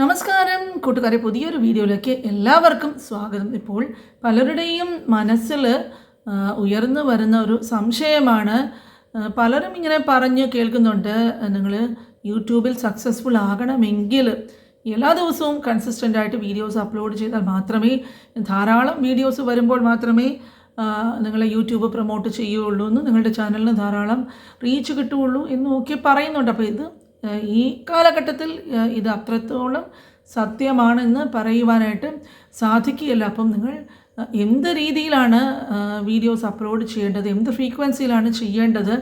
നമസ്കാരം. കൂട്ടുകാരെ പുതിയൊരു വീഡിയോയിലേക്ക് എല്ലാവർക്കും സ്വാഗതം. ഇപ്പോൾ പലരുടെയും മനസ്സിൽ ഉയർന്നു വരുന്ന ഒരു സംശയമാണ്. പലരും ഇങ്ങനെ പറഞ്ഞ് കേൾക്കുന്നുണ്ട്. നിങ്ങൾ യൂട്യൂബിൽ സക്സസ്ഫുൾ ആകണമെങ്കിൽ എല്ലാ ദിവസവും കൺസിസ്റ്റന്റ് ആയിട്ട് വീഡിയോസ് അപ്ലോഡ് ചെയ്താൽ മാത്രമേ ധാരാളം വീഡിയോസ് വരുമ്പോൾ മാത്രമേ നിങ്ങൾ യൂട്യൂബ് പ്രൊമോട്ട് ചെയ്യുകയുള്ളൂ എന്ന് നിങ്ങളുടെ ചാനലിന് ധാരാളം റീച്ച് കിട്ടുകയുള്ളൂ എന്നും ഒക്കെ പറയുന്നുണ്ട്. അപ്പോൾ ഇത് ഈ കാലഘട്ടത്തിൽ ഇത് അത്രത്തോളം സത്യമാണെന്ന് പറയുവാനായിട്ട് സാധിക്കുകയില്ല. അപ്പം നിങ്ങൾ എന്ത് രീതിയിലാണ് വീഡിയോസ് അപ്ലോഡ് ചെയ്യേണ്ടത് എന്ത് ഫ്രീക്വൻസിയിലാണ് ചെയ്യേണ്ടത്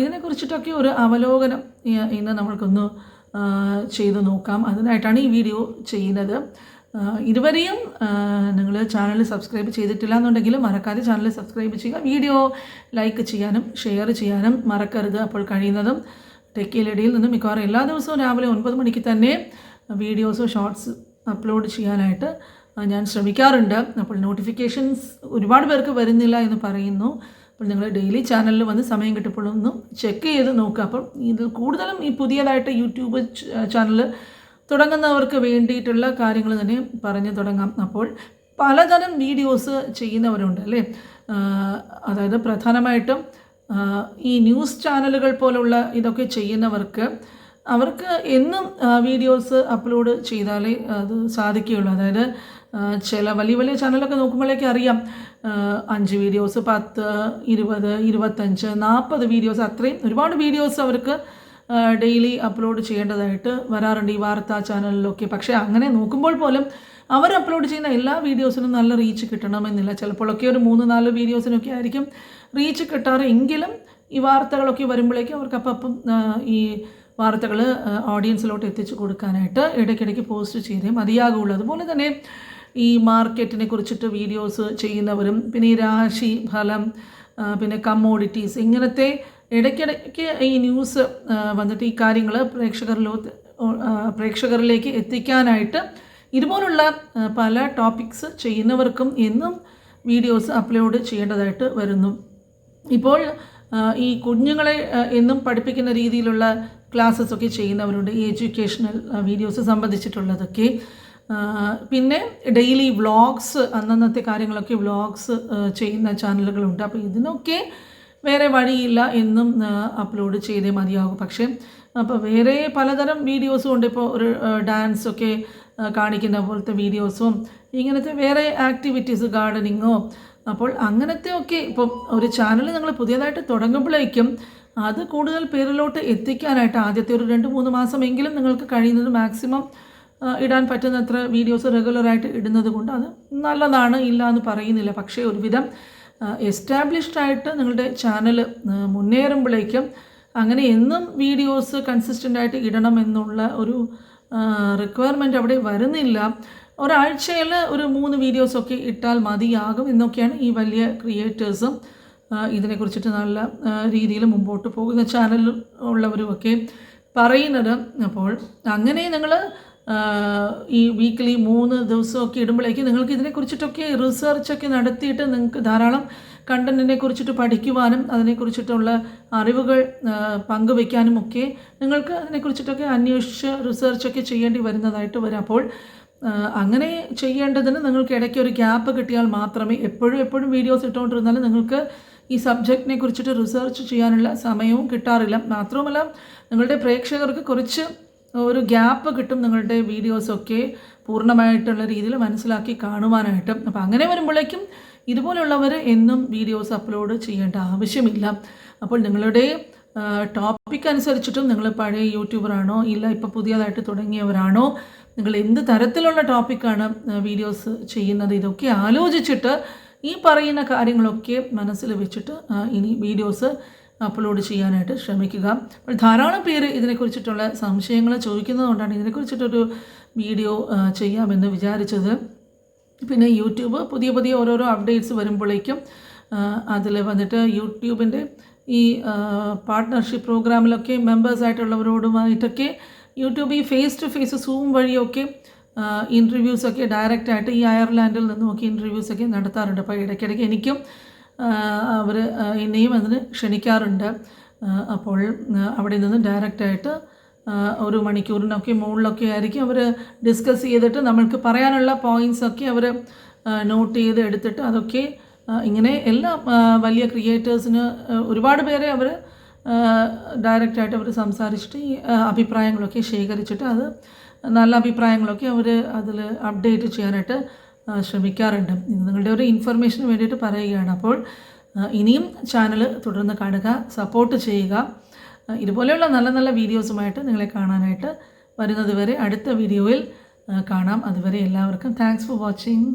ഇതിനെക്കുറിച്ചിട്ടൊക്കെ ഒരു അവലോകനം ഇന്ന് നമ്മൾക്കൊന്ന് ചെയ്തു നോക്കാം. അതിനായിട്ടാണ് ഈ വീഡിയോ ചെയ്യുന്നത്. ഇതുവരെയും നിങ്ങൾ ചാനൽ സബ്സ്ക്രൈബ് ചെയ്തിട്ടില്ല എന്നുണ്ടെങ്കിൽ മറക്കാതെ ചാനൽ സബ്സ്ക്രൈബ് ചെയ്യുക. വീഡിയോ ലൈക്ക് ചെയ്യാനും ഷെയർ ചെയ്യാനും മറക്കരുത് അപ്പോൾ കഴിയുന്നതും. ടെക്കിയിലിടയിൽ നിന്ന് മിക്കവാറും എല്ലാ ദിവസവും രാവിലെ ഒൻപത് മണിക്ക് തന്നെ വീഡിയോസോ ഷോർട്സ് അപ്ലോഡ് ചെയ്യാനായിട്ട് ഞാൻ ശ്രമിക്കാറുണ്ട്. അപ്പോൾ നോട്ടിഫിക്കേഷൻസ് ഒരുപാട് പേർക്ക് വരുന്നില്ല എന്ന് പറയുന്നു. അപ്പോൾ നിങ്ങൾ ഡെയിലി ചാനലിൽ വന്ന് സമയം കിട്ടപ്പോഴൊന്ന് ചെക്ക് ചെയ്ത് നോക്കുക. അപ്പം ഇത് കൂടുതലും ഈ പുതിയതായിട്ട് യൂട്യൂബ് ചാനൽ തുടങ്ങുന്നവർക്ക് വേണ്ടിയിട്ടുള്ള കാര്യങ്ങൾ തന്നെ പറഞ്ഞു തുടങ്ങാം. അപ്പോൾ പലതരം വീഡിയോസ് ചെയ്യുന്നവരുണ്ട് അല്ലേ? അതായത് പ്രധാനമായിട്ടും ഈ ന്യൂസ് ചാനലുകൾ പോലുള്ള ഇതൊക്കെ ചെയ്യുന്നവർക്ക് അവർക്ക് എന്നും വീഡിയോസ് അപ്ലോഡ് ചെയ്താലേ അത് സാധിക്കുകയുള്ളൂ. അതായത് ചില വലിയ വലിയ ചാനലൊക്കെ നോക്കുമ്പോഴേക്കും അറിയാം അഞ്ച് വീഡിയോസ് പത്ത് ഇരുപത് ഇരുപത്തഞ്ച് നാൽപ്പത് വീഡിയോസ് അത്രയും ഒരുപാട് വീഡിയോസ് അവർക്ക് ഡെയിലി അപ്ലോഡ് ചെയ്യേണ്ടതായിട്ട് വരാറുണ്ട് ഈ വാർത്താ ചാനലിലൊക്കെ. പക്ഷേ അങ്ങനെ നോക്കുമ്പോൾ പോലും അവർ അപ്ലോഡ് ചെയ്യുന്ന എല്ലാ വീഡിയോസിനും നല്ല റീച്ച് കിട്ടണമെന്നില്ല ചിലപ്പോഴൊക്കെ ഒരു മൂന്ന് നാല് വീഡിയോസിനൊക്കെ ആയിരിക്കും റീച്ച് കിട്ടാറ് എങ്കിലും ഈ വാർത്തകളൊക്കെ വരുമ്പോഴേക്കും അവർക്ക് അപ്പം ഈ വാർത്തകൾ ഓഡിയൻസിലോട്ട് എത്തിച്ചു കൊടുക്കാനായിട്ട് ഇടയ്ക്കിടയ്ക്ക് പോസ്റ്റ് ചെയ്തേ മതിയാകുള്ളൂ അതുപോലെ തന്നെ ഈ മാർക്കറ്റിനെ കുറിച്ചിട്ട് വീഡിയോസ് ചെയ്യുന്നവരും പിന്നെ ഈ രാശി ഫലം പിന്നെ കമ്മോഡിറ്റീസ് ഇങ്ങനത്തെ ഇടയ്ക്കിടയ്ക്ക് ഈ ന്യൂസ് വന്നിട്ട് ഈ കാര്യങ്ങൾ പ്രേക്ഷകരിലോ പ്രേക്ഷകരിലേക്ക് എത്തിക്കാനായിട്ട് ഇതുപോലുള്ള പല ടോപ്പിക്സ് ചെയ്യുന്നവർക്കും എന്നും വീഡിയോസ് അപ്ലോഡ് ചെയ്യേണ്ടതായിട്ട് വരുന്നു. ഇപ്പോൾ ഈ കുഞ്ഞുങ്ങളെ എന്നും പഠിപ്പിക്കുന്ന രീതിയിലുള്ള ക്ലാസ്സസ് ഒക്കെ ചെയ്യുന്നവരുണ്ട് ഈ എഡ്യൂക്കേഷണൽ വീഡിയോസ് സംബന്ധിച്ചിട്ടുള്ളതൊക്കെ. പിന്നെ ഡെയിലി വ്ളോഗ്സ് അന്നന്നത്തെ കാര്യങ്ങളൊക്കെ വ്ളോഗ്സ് ചെയ്യുന്ന ചാനലുകളുണ്ട്. അപ്പോൾ ഇതിനൊക്കെ വേറെ വഴിയില്ല എന്നും അപ്ലോഡ് ചെയ്തേ മതിയാകും. പക്ഷേ അപ്പോൾ വേറെ പലതരം വീഡിയോസും ഉണ്ട്. ഇപ്പോൾ ഒരു ഡാൻസൊക്കെ കാണിക്കുന്ന പോലത്തെ വീഡിയോസും ഇങ്ങനത്തെ വേറെ ആക്ടിവിറ്റീസ് ഗാർഡനിങ്ങോ അപ്പോൾ അങ്ങനത്തെ ഒക്കെ ഇപ്പം ഒരു ചാനൽ നിങ്ങൾ പുതിയതായിട്ട് തുടങ്ങുമ്പോഴേക്കും അത് കൂടുതൽ പേരിലോട്ട് എത്തിക്കാനായിട്ട് ആദ്യത്തെ ഒരു രണ്ട് മൂന്ന് മാസമെങ്കിലും നിങ്ങൾക്ക് കഴിയുന്നത് മാക്സിമം ഇടാൻ പറ്റുന്നത്ര വീഡിയോസ് റെഗുലറായിട്ട് ഇടുന്നത് കൊണ്ട് അത് നല്ലതാണ് ഇല്ല എന്ന് പറയുന്നില്ല. പക്ഷേ ഒരുവിധം എസ്റ്റാബ്ലിഷ്ഡ് ആയിട്ട് നിങ്ങളുടെ ചാനൽ മുന്നേറുമ്പോഴേക്കും അങ്ങനെ എന്നും വീഡിയോസ് കൺസിസ്റ്റന്റ് ആയിട്ട് ഇടണം എന്നുള്ള ഒരു റിക്വയർമെന്റ് അവിടെ വരുന്നില്ല. ഒരാഴ്ചയിൽ ഒരു മൂന്ന് വീഡിയോസൊക്കെ ഇട്ടാൽ മതിയാകും എന്നൊക്കെയാണ് ഈ വലിയ ക്രിയേറ്റേഴ്സും ഇതിനെക്കുറിച്ചിട്ട് നല്ല രീതിയിൽ മുമ്പോട്ട് പോകുന്ന ചാനൽ ഉള്ളവരുമൊക്കെ പറയുന്നത്. അപ്പോൾ അങ്ങനെ നിങ്ങൾ ഈ വീക്കിലി മൂന്ന് ദിവസമൊക്കെ ഇടുമ്പോഴേക്കും നിങ്ങൾക്ക് ഇതിനെക്കുറിച്ചിട്ടൊക്കെ റിസർച്ചൊക്കെ നടത്തിയിട്ട് നിങ്ങൾക്ക് ധാരാളം കണ്ടന്റിനെ കുറിച്ചിട്ട് പഠിക്കുവാനും അതിനെക്കുറിച്ചിട്ടുള്ള അറിവുകൾ പങ്കുവയ്ക്കാനും ഒക്കെ നിങ്ങൾക്ക് അതിനെക്കുറിച്ചിട്ടൊക്കെ അന്വേഷിച്ച് റിസർച്ചൊക്കെ ചെയ്യേണ്ടി വരുന്നതായിട്ട് വരും. അപ്പോൾ അങ്ങനെ ചെയ്യേണ്ടതിന് നിങ്ങൾക്ക് ഇടയ്ക്ക് ഒരു ഗ്യാപ്പ് കിട്ടിയാൽ മാത്രമേ എപ്പോഴും എപ്പോഴും വീഡിയോസ് ഇട്ടുകൊണ്ടിരുന്നാലും നിങ്ങൾക്ക് ഈ സബ്ജക്റ്റിനെ കുറിച്ചിട്ട് റിസർച്ച് ചെയ്യാനുള്ള സമയവും കിട്ടാറില്ല. മാത്രവുമല്ല നിങ്ങളുടെ പ്രേക്ഷകർക്ക് കുറച്ച് ഒരു ഗ്യാപ്പ് കിട്ടും നിങ്ങളുടെ വീഡിയോസൊക്കെ പൂർണമായിട്ടുള്ള രീതിയിൽ മനസ്സിലാക്കി കാണുവാനായിട്ട്. അപ്പോൾ അങ്ങനെ വരുമ്പോഴേക്കും ഇതുപോലുള്ളവർ എന്നും വീഡിയോസ് അപ്ലോഡ് ചെയ്യേണ്ട ആവശ്യമില്ല. അപ്പോൾ നിങ്ങളുടെ ടോപ്പിക് അനുസരിച്ചിട്ടും നിങ്ങൾ പഴയ യൂട്യൂബറാണോ ഇല്ല ഇപ്പോൾ പുതിയതായിട്ട് തുടങ്ങിയവരാണോ നിങ്ങൾ എന്ത് തരത്തിലുള്ള ടോപ്പിക്കാണ് വീഡിയോസ് ചെയ്യുന്നത് ഇതൊക്കെ ആലോചിച്ചിട്ട് ഈ പറയുന്ന കാര്യങ്ങളൊക്കെ മനസ്സിൽ വെച്ചിട്ട് ഇനി വീഡിയോസ് അപ്ലോഡ് ചെയ്യാനായിട്ട് ശ്രമിക്കുക. ധാരാളം പേര് ഇതിനെക്കുറിച്ചിട്ടുള്ള സംശയങ്ങൾ ചോദിക്കുന്നതുകൊണ്ടാണ് ഇതിനെക്കുറിച്ചിട്ടൊരു വീഡിയോ ചെയ്യാമെന്ന് വിചാരിച്ചത്. പിന്നെ യൂട്യൂബ് പുതിയ പുതിയ ഓരോരോ അപ്ഡേറ്റ്സ് വരുമ്പോഴേക്കും അതിൽ വന്നിട്ട് യൂട്യൂബിന്റെ ഈ പാർട്ട്ണർഷിപ്പ് പ്രോഗ്രാമിലൊക്കെ മെമ്പേഴ്സായിട്ടുള്ളവരോടുമായിട്ടൊക്കെ യൂട്യൂബ് ഈ ഫേസ് ടു ഫേസ് സൂം വഴിയൊക്കെ ഇന്റർവ്യൂസൊക്കെ ഡയറക്റ്റായിട്ട് ഈ അയർലാൻഡിൽ നിന്നുമൊക്കെ ഇന്റർവ്യൂസൊക്കെ നടത്താറുണ്ട്. അപ്പോൾ ഇടയ്ക്കിടയ്ക്ക് എനിക്കും അവർ എന്നെയും അതിന് ക്ഷണിക്കാറുണ്ട്. അപ്പോൾ അവിടെ നിന്ന് ഡയറക്റ്റായിട്ട് ഒരു മണിക്കൂറിനൊക്കെ മുകളിലൊക്കെ ആയിരിക്കും അവർ ഡിസ്കസ് ചെയ്തിട്ട് നമ്മൾക്ക് പറയാനുള്ള പോയിന്റ്സൊക്കെ അവർ നോട്ട് ചെയ്ത് എടുത്തിട്ട് അതൊക്കെ ഇങ്ങനെ എല്ലാ വലിയ ക്രിയേറ്റേഴ്സിന് ഒരുപാട് പേരെ അവർ ഡയറക്റ്റായിട്ട് അവർ സംസാരിച്ചിട്ട് ഈ അഭിപ്രായങ്ങളൊക്കെ ശേഖരിച്ചിട്ട് അത് നല്ല അഭിപ്രായങ്ങളൊക്കെ അവർ അതിൽ അപ്ഡേറ്റ് ചെയ്യാനായിട്ട് ശ്രമിക്കാറുണ്ട്. നിങ്ങളുടെ ഒരു ഇൻഫർമേഷന് വേണ്ടിയിട്ട് പറയുകയാണ്. അപ്പോൾ ഇനിയും ചാനൽ തുടർന്ന് കാണുക സപ്പോർട്ട് ചെയ്യുക. ഇതുപോലെയുള്ള നല്ല നല്ല വീഡിയോസുമായിട്ട് നിങ്ങളെ കാണാനായിട്ട് വരുന്നത് വരെ അടുത്ത വീഡിയോയിൽ കാണാം. അതുവരെ എല്ലാവർക്കും താങ്ക്സ് ഫോർ വാച്ചിങ്